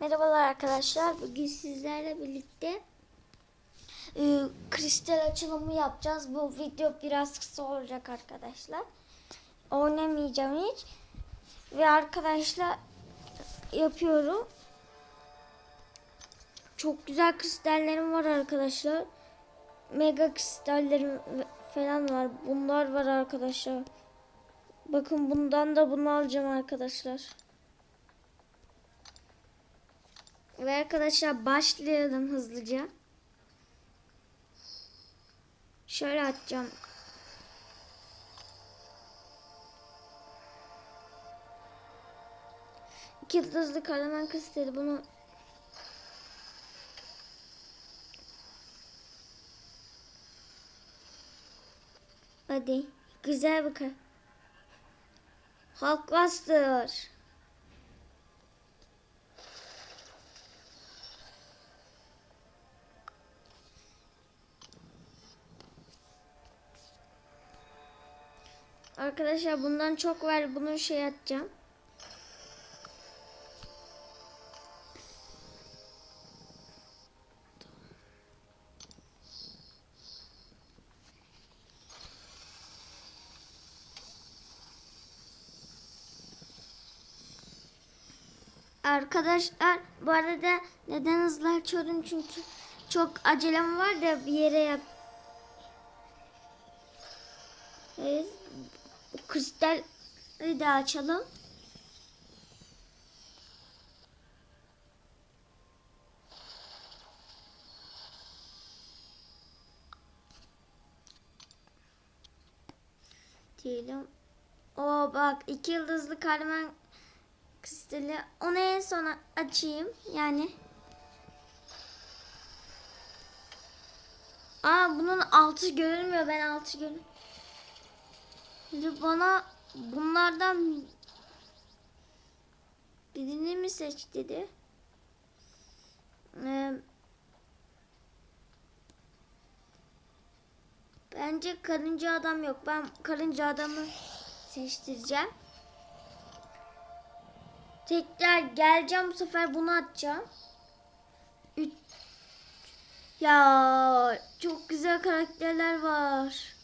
Merhabalar arkadaşlar. Bugün sizlerle birlikte e, kristal açılımı yapacağız. Bu video biraz kısa olacak arkadaşlar. Oynamayacağım hiç. Ve arkadaşlar yapıyorum. Çok güzel kristallerim var arkadaşlar. Mega kristallerim falan var. Bunlar var arkadaşlar. Bakın bundan da bunu alacağım arkadaşlar. Ve arkadaşlar başlayalım hızlıca. Şöyle atacağım. İki yıldızlı karaman kristali bunu Hadi. Güzel bir kar. Hulkbuster. Arkadaşlar bundan çok var. Bunu şey atacağım. Arkadaşlar bu arada neden hızlı açıyorum çünkü çok acelem var da bir yere yap. Evet. Bu kristalleri de açalım. Diyelim. O bak iki yıldızlı karman kristali. Onu en sona açayım. Yani. Aa bunun altı görünmüyor. Ben altı görün. Şimdi bana bunlardan birini mi seç dedi. Ee, bence karınca adam yok. Ben karınca adamı seçtireceğim. Tekrar geleceğim bu sefer bunu atacağım. Üç. Ya çok güzel karakterler var.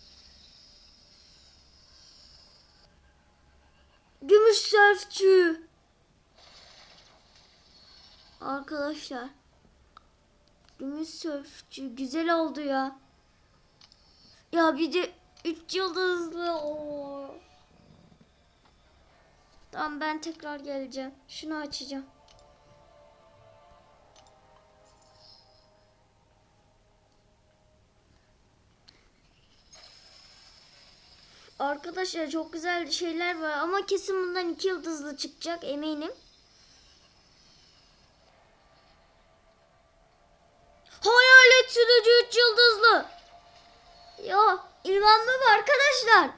Gümüş sörfçü. Arkadaşlar. Gümüş sörfçü güzel oldu ya. Ya bir de 3 yıldızlı o. Tamam ben tekrar geleceğim. Şunu açacağım. Arkadaşlar çok güzel şeyler var ama kesin bundan iki yıldızlı çıkacak eminim. Hayalet sürücü üç yıldızlı. Ya inanmam arkadaşlar.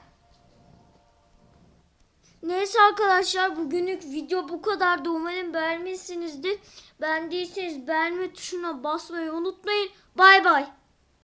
Neyse arkadaşlar bugünlük video bu kadardı. Umarım beğenmişsinizdir. Beğendiyseniz beğenme tuşuna basmayı unutmayın. Bay bay.